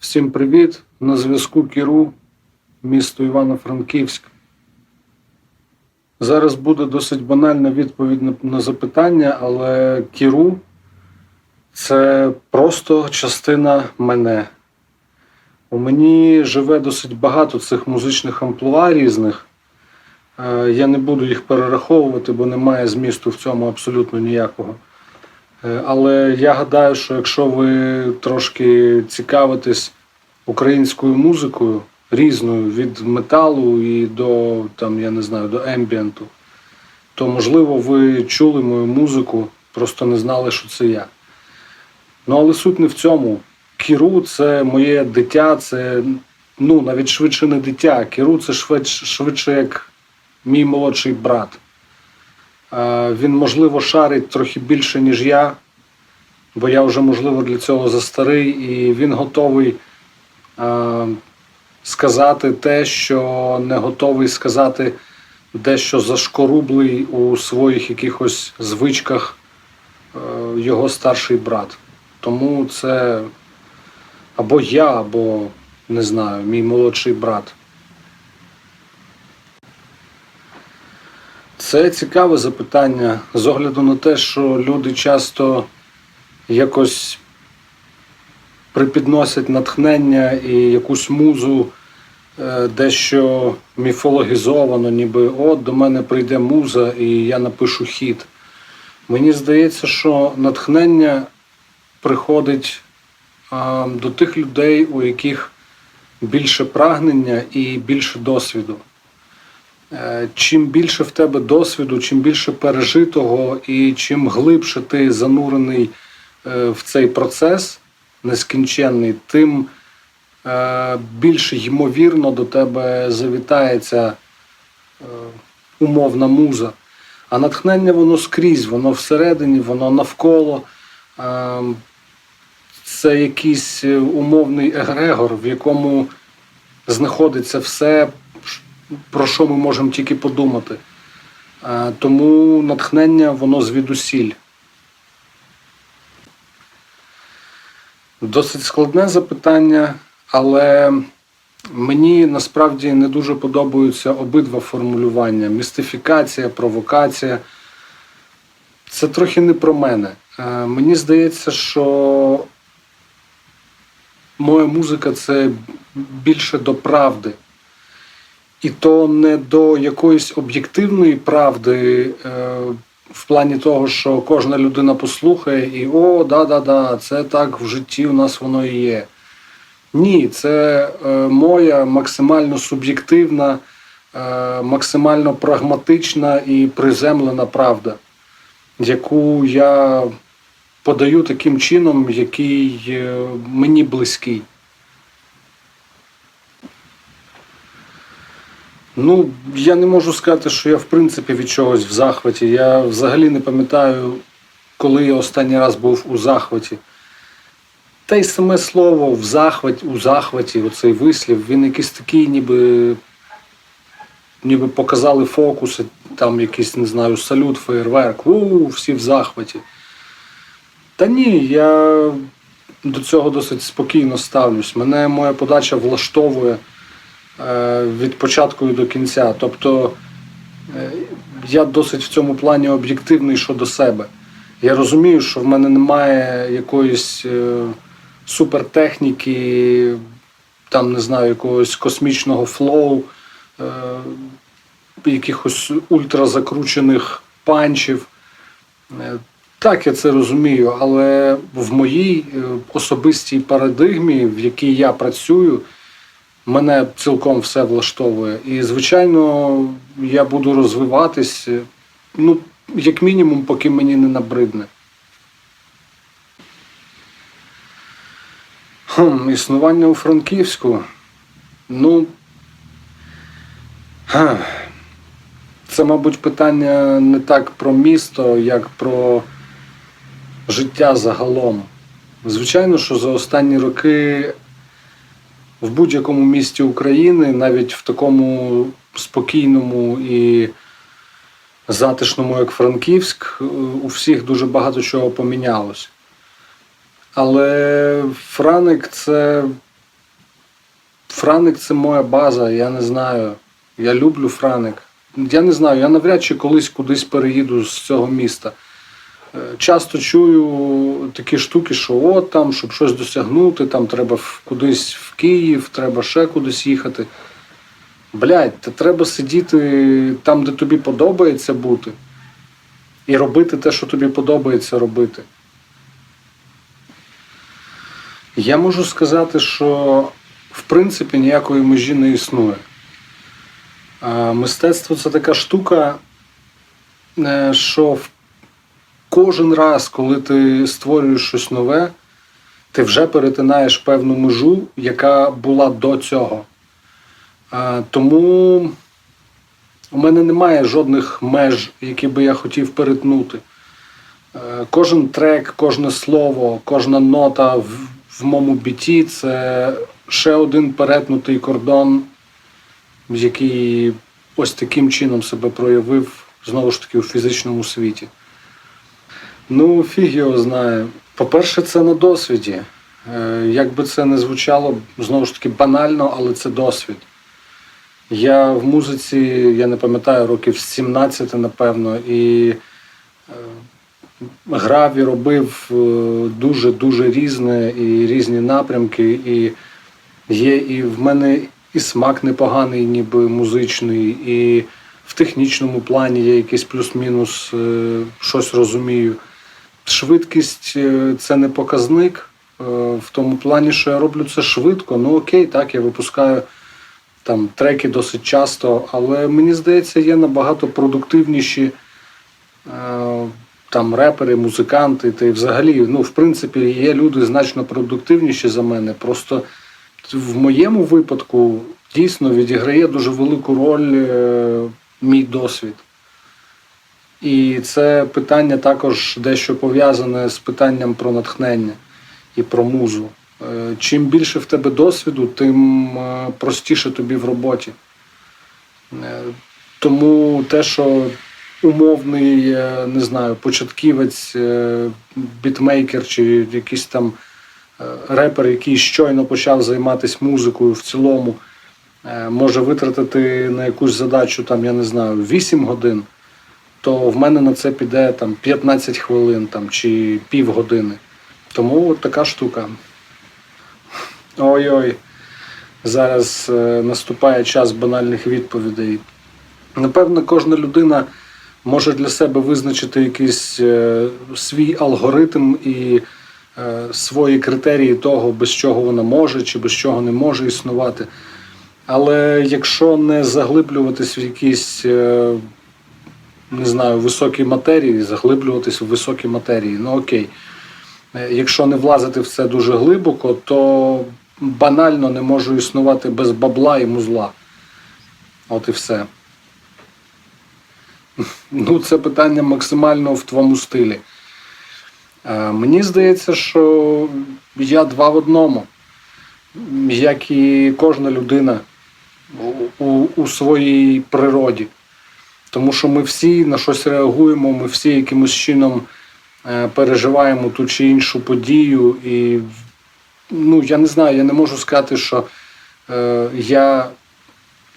Всім привіт! На зв'язку Кіру, місто Івано-Франківськ. Зараз буде досить банальна відповідь на, запитання, але Кіру це просто частина мене. У мені живе досить багато цих музичних амплуа різних. Е, Я не буду їх перераховувати, бо немає змісту в цьому абсолютно ніякого. Е, Але я гадаю, що якщо ви трошки цікавитесь українською музикою, різною від металу і до там, я не знаю, до ембієнту, то можливо ви чули мою музику, просто не знали, що це я. Ну але суть не в цьому. Кіру це моє дитя, це ну навіть швидше не дитя. Кіру це швидше, швидше як мій молодший брат. Він, можливо, шарить трохи більше, ніж я, бо я вже, можливо, для цього застарий, і він готовий сказати те, що не готовий сказати дещо зашкорублий у своїх якихось звичках е, його старший брат. Тому це або я, або не знаю, мій молодший брат. Це цікаве запитання з огляду на те, що люди часто якось припідносять натхнення і якусь музу е, дещо міфологізовано, ніби от до мене прийде муза і я напишу хіт. Мені здається, що натхнення приходить а, до тих людей, у яких більше прагнення і більше досвіду. Е, Чим більше в тебе досвіду, чим більше пережитого і чим глибше ти занурений е, в цей процес нескінченний, тим е, більше ймовірно до тебе завітається умовна муза. А натхнення воно скрізь, воно всередині, воно навколо. Це якийсь умовний егрегор, в якому знаходиться все, про що ми можемо тільки подумати. Е, Тому натхнення воно звідусіль. Досить складне запитання, але мені насправді не дуже подобаються обидва формулювання: містифікація, провокація. Це трохи не про мене. Е, Мені здається, що моя музика це більше до правди. І то не до якоїсь об'єктивної правди, е, в плані того, що кожна людина послухає і о, да-да-да, це так в житті у нас воно і є. Ні, це е, моя максимально суб'єктивна, е, максимально прагматична і приземлена правда, яку я подаю таким чином, який е, мені близький. Ну, я не можу сказати, що я в принципі від чогось в захваті. Я взагалі не пам'ятаю, коли я останній раз був у захваті. Та й саме слово в захваті, у захваті, оцей вислів, він якийсь такий, ніби, ніби показали фокуси, там якийсь, не знаю, салют, феєрверк, у, всі в захваті. Та ні, я до цього досить спокійно ставлюсь. Мене моя подача влаштовує від початку і до кінця. Тобто е, я досить в цьому плані об'єктивний щодо себе. Я розумію, що в мене немає якоїсь е, супертехніки, там не знаю, якогось космічного флоу, е, якихось ультразакручених панчів. Е, Так, я це розумію, але в моїй е, особистій парадигмі, в якій я працюю, мене цілком все влаштовує. І, звичайно, я буду розвиватись, е, ну, як мінімум, поки мені не набридне. Хм, існування у Франківську. Ну. га, Це, мабуть, питання не так про місто, як про життя загалом. Звичайно, що за останні роки в будь-якому місті України, навіть в такому спокійному і затишному, як Франківськ, е, у всіх дуже багато чого помінялось. Але Франик це Франик це моя база, я не знаю. Я люблю Франик. Я не знаю, я навряд чи колись кудись переїду з цього міста. Е, Часто чую такі штуки, що от там, щоб щось досягнути, там треба кудись в Київ, треба ще кудись їхати. Блядь, та треба сидіти там, де тобі подобається бути, і робити те, що тобі подобається робити. Я можу сказати, що в принципі ніякої межі не існує. А Мистецтво це така штука, е, що в- кожен раз, коли ти створюєш щось нове, ти вже перетинаєш певну межу, яка була до цього. Тому у мене немає жодних меж, які би я хотів перетнути. Е, Кожен трек, кожне слово, кожна нота в, в моєму біті це ще один перетнутий кордон, який ось таким чином себе проявив знову ж таки у фізичному світі. Ну, фіг його знає. По-перше, це на досвіді. Е, Як би це не звучало, знову ж таки банально, але це досвід. Я в музиці, я не пам'ятаю, років 17, напевно, і е, грав і робив дуже-дуже різне і різні напрямки. І є і в мене і смак непоганий, ніби музичний, і в технічному плані я якийсь плюс-мінус е, щось розумію. Швидкість е, це не показник е, в тому плані, що я роблю це швидко. Ну окей, так, я випускаю там треки досить часто, але мені здається, є набагато продуктивніші е, там репери, музиканти, та й взагалі, ну, в принципі, є люди значно продуктивніші за мене. Просто в моєму випадку дійсно відіграє дуже велику роль мій досвід. І це питання також дещо пов'язане з питанням про натхнення і про музу. Е, Чим більше в тебе досвіду, тим е, простіше тобі в роботі. Е, Тому те, що умовний, не знаю, початківець, бітмейкер чи якийсь там репер, який щойно почав займатися музикою в цілому, може витратити на якусь задачу, там, я не знаю, 8 годин, то в мене на це піде там 15 хвилин там, чи півгодини. Тому от така штука. Ой-ой. Зараз е, наступає час банальних відповідей. Напевно, кожна людина може для себе визначити якийсь е, свій алгоритм і е, свої критерії того, без чого вона може чи без чого не може існувати. Але якщо не заглиблюватись в якісь, не знаю, високі матерії, заглиблюватись в високі матерії, ну окей. Е, Якщо не влазити в це дуже глибоко, то банально не можу існувати без бабла і музла. От і все. Ну, це питання максимально в твоєму стилі. Е, Мені здається, що я два в одному, як і кожна людина у, у своїй природі. Тому що ми всі на щось реагуємо, ми всі якимось чином е, переживаємо ту чи іншу подію. І ну, я не знаю, я не можу сказати, що е, я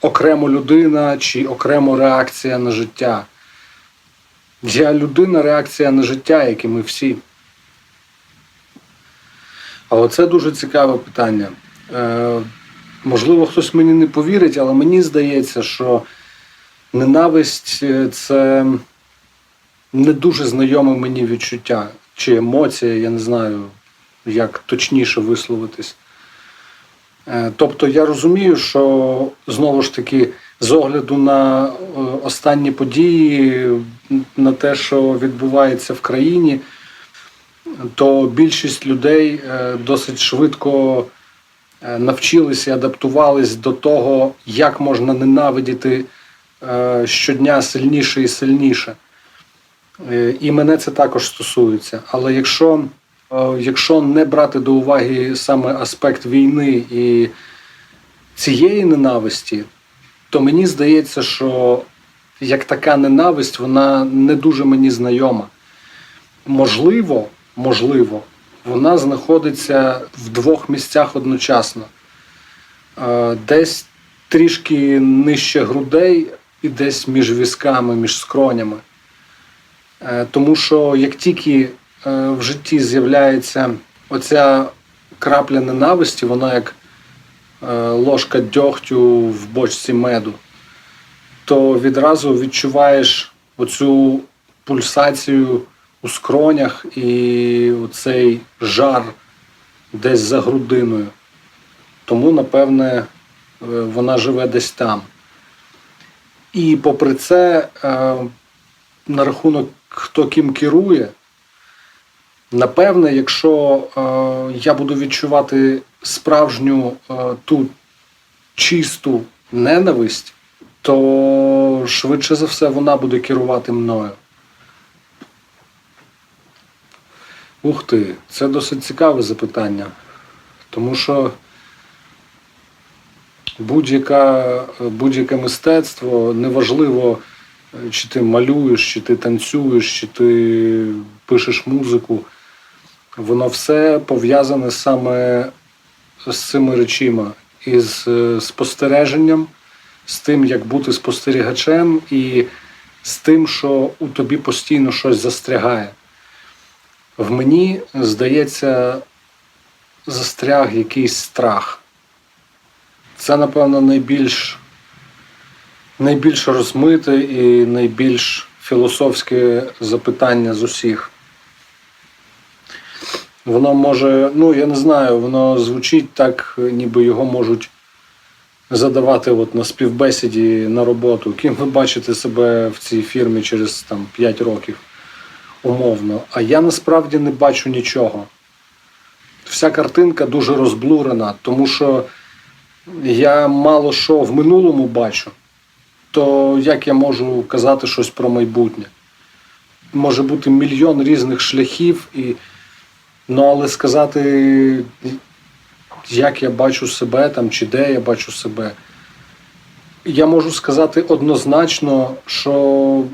окремо людина чи окремо реакція на життя. Я людина, реакція на життя, як і ми всі. А оце дуже цікаве питання. Е, можливо, хтось мені не повірить, але мені здається, що ненависть е, це не дуже знайоме мені відчуття чи емоція, я не знаю, як точніше висловитись. Е, Тобто я розумію, що знову ж таки, з огляду на е, останні події, на те, що відбувається в країні, то більшість людей досить швидко навчилися і адаптувались до того, як можна ненавидіти щодня сильніше і сильніше. Е, І мене це також стосується. Але якщо, е, якщо не брати до уваги саме аспект війни і цієї ненависті, то мені здається, що як така ненависть, вона не дуже мені знайома. Можливо, можливо, вона знаходиться в двох місцях одночасно. Е, Десь трішки нижче грудей і десь між візками, між скронями. Е, Тому що як тільки е, в житті з'являється оця крапля ненависті, вона як е, ложка дьогтю в бочці меду, то відразу відчуваєш оцю пульсацію у скронях і оцей жар десь за грудиною. Тому, напевне, вона живе десь там. І попри це, е, на рахунок хто ким керує, напевне, якщо е, я буду відчувати справжню е, ту чисту ненависть, то швидше за все вона буде керувати мною. Ух ти, це досить цікаве запитання. Тому що будь-яке мистецтво, неважливо, чи ти малюєш, чи ти танцюєш, чи ти пишеш музику, воно все пов'язане саме з цими речима, із е, спостереженням, з тим, як бути спостерігачем, і з тим, що у тобі постійно щось застрягає. В мені, здається, застряг якийсь страх. Це, напевно, найбільш, найбільш розмите і найбільш філософське запитання з усіх. Воно може, ну я не знаю, воно звучить так, ніби його можуть задавати от на співбесіді на роботу. Ким ви бачите себе в цій фірмі через там, 5 років умовно. А я насправді не бачу нічого. Вся картинка дуже розблурена, тому що я мало що в минулому бачу, то як я можу казати щось про майбутнє? Може бути мільйон різних шляхів, і... ну але сказати, як я бачу себе там, чи де я бачу себе. Я можу сказати однозначно, що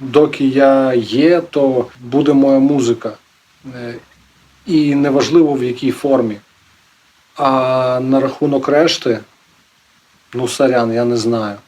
доки я є, то буде моя музика. Е, І неважливо в якій формі. А на рахунок решти, ну сорян, я не знаю.